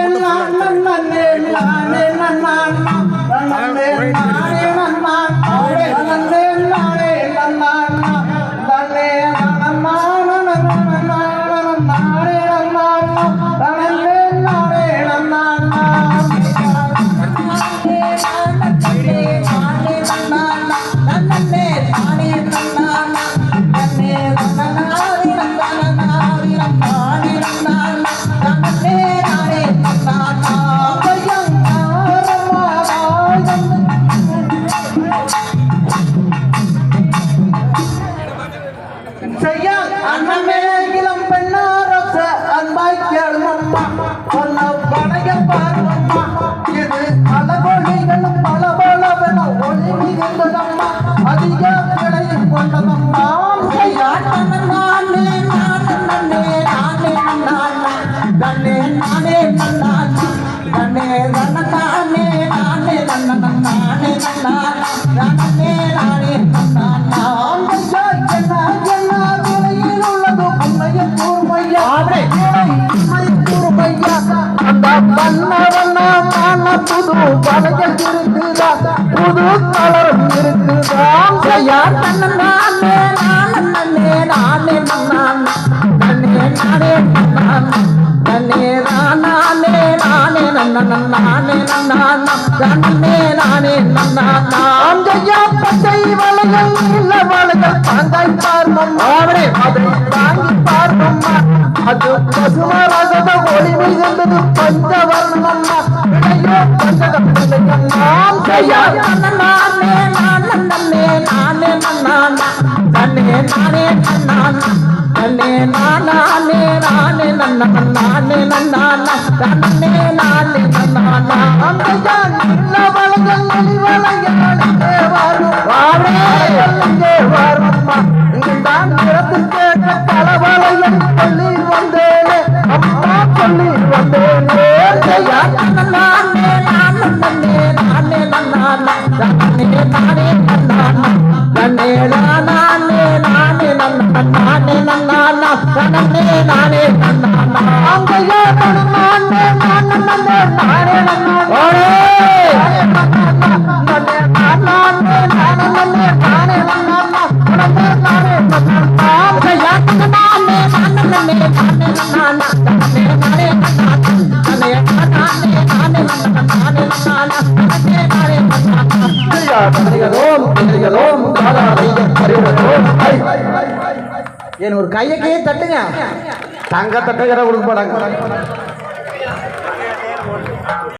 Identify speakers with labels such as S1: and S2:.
S1: Hey, la, la, la, la, la, la, la, la, la, la, la, la, la, ചെയ്യാൻ അന്നമേ ഇളം പെണ്ണാറൊക്കെ അൻപാക്കിയാളും അമ്മ புது வளையல் இருக்குதா புது கலரும் இருக்குதா ஐயா நானே நானே நானே நானே நானே நானே நானே நானே நானே நானே நானே நானே நானே பச்சை வளையல் இல்ல வளையல் தாங்காய் பார்மம். அவரே அதை தாங்கி பார்மம்மா அது பசுமரகத ஒளி மிகுந்தது பஞ்சவர்ணம்மா வரும் வாழ வரும் இங்கே தான் நிறத்துக்கு தலைவர் na na
S2: என் ஒரு கையக்கையே தட்டுங்க.
S1: தங்க தட்டுகிற கொடுக்க போறாங்க.